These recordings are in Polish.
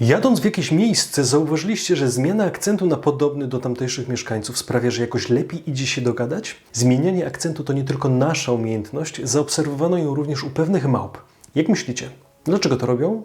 Jadąc w jakieś miejsce, zauważyliście, że zmiana akcentu na podobny do tamtejszych mieszkańców sprawia, że jakoś lepiej idzie się dogadać? Zmienianie akcentu to nie tylko nasza umiejętność, zaobserwowano ją również u pewnych małp. Jak myślicie, dlaczego to robią?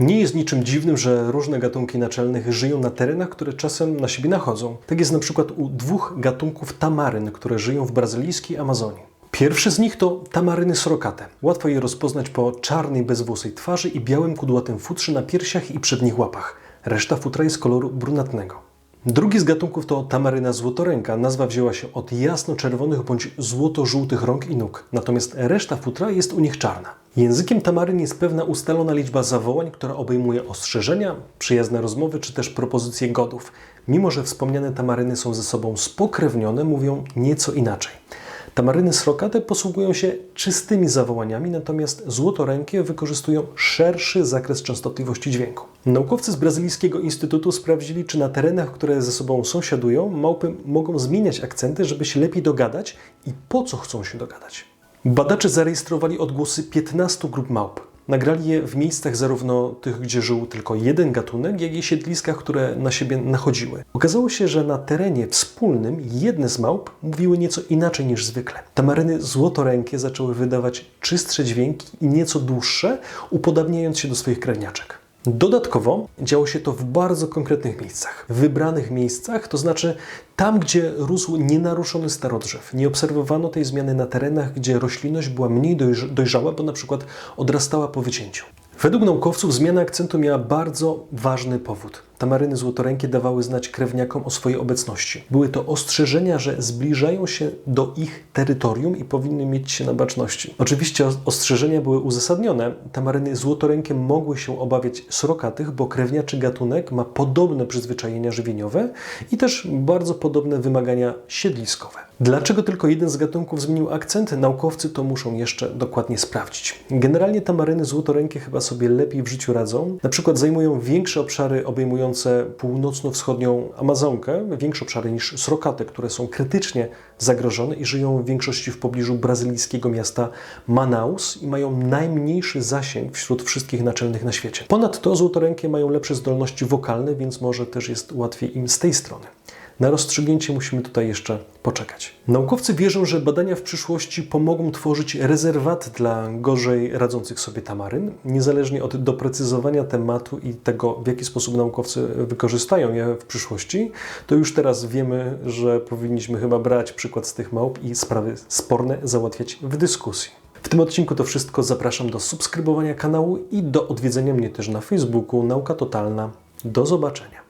Nie jest niczym dziwnym, że różne gatunki naczelnych żyją na terenach, które czasem na siebie nachodzą. Tak jest na przykład u dwóch gatunków tamaryn, które żyją w brazylijskiej Amazonii. Pierwszy z nich to tamaryny sorokate. Łatwo je rozpoznać po czarnej, bezwłosej twarzy i białym, kudłatym futrze na piersiach i przednich łapach. Reszta futra jest koloru brunatnego. Drugi z gatunków to tamaryna złotoręka. Nazwa wzięła się od jasno-czerwonych bądź złoto-żółtych rąk i nóg, natomiast reszta futra jest u nich czarna. Językiem tamaryn jest pewna ustalona liczba zawołań, która obejmuje ostrzeżenia, przyjazne rozmowy czy też propozycje godów. Mimo, że wspomniane tamaryny są ze sobą spokrewnione, mówią nieco inaczej. Tamaryny srokate posługują się czystymi zawołaniami, natomiast złotorękie wykorzystują szerszy zakres częstotliwości dźwięku. Naukowcy z Brazylijskiego Instytutu sprawdzili, czy na terenach, które ze sobą sąsiadują, małpy mogą zmieniać akcenty, żeby się lepiej dogadać i po co chcą się dogadać. Badacze zarejestrowali odgłosy 15 grup małp. Nagrali je w miejscach zarówno tych, gdzie żył tylko jeden gatunek, jak i siedliskach, które na siebie nachodziły. Okazało się, że na terenie wspólnym jedne z małp mówiły nieco inaczej niż zwykle. Tamaryny złotorękie zaczęły wydawać czystsze dźwięki i nieco dłuższe, upodabniając się do swoich krewniaczek. Dodatkowo działo się to w bardzo konkretnych miejscach. Wybranych miejscach, to znaczy tam, gdzie rósł nienaruszony starodrzew. Nie obserwowano tej zmiany na terenach, gdzie roślinność była mniej dojrz- dojrzała, bo na przykład odrastała po wycięciu. Według naukowców zmiana akcentu miała bardzo ważny powód. Tamaryny złotorękie dawały znać krewniakom o swojej obecności. Były to ostrzeżenia, że zbliżają się do ich terytorium i powinny mieć się na baczności. Oczywiście os- ostrzeżenia były uzasadnione. Tamaryny złotorękie mogły się obawiać srokatych, bo krewniaczy gatunek ma podobne przyzwyczajenia żywieniowe i też bardzo podobne wymagania siedliskowe. Dlaczego tylko jeden z gatunków zmienił akcent? Naukowcy to muszą jeszcze dokładnie sprawdzić. Generalnie tamaryny złotorękie chyba sobie lepiej w życiu radzą. Na przykład zajmują większe obszary obejmujące północno-wschodnią Amazonkę, większe obszary niż srokaty, które są krytycznie zagrożone i żyją w większości w pobliżu brazylijskiego miasta Manaus i mają najmniejszy zasięg wśród wszystkich naczelnych na świecie. Ponadto złotorękie mają lepsze zdolności wokalne, więc może też jest łatwiej im z tej strony. Na rozstrzygnięcie musimy tutaj jeszcze poczekać. Naukowcy wierzą, że badania w przyszłości pomogą tworzyć rezerwaty dla gorzej radzących sobie tamaryn. Niezależnie od doprecyzowania tematu i tego, w jaki sposób naukowcy wykorzystają je w przyszłości, to już teraz wiemy, że powinniśmy chyba brać przykład z tych małp i sprawy sporne załatwiać w dyskusji. W tym odcinku to wszystko. Zapraszam do subskrybowania kanału i do odwiedzenia mnie też na Facebooku Nauka Totalna. Do zobaczenia.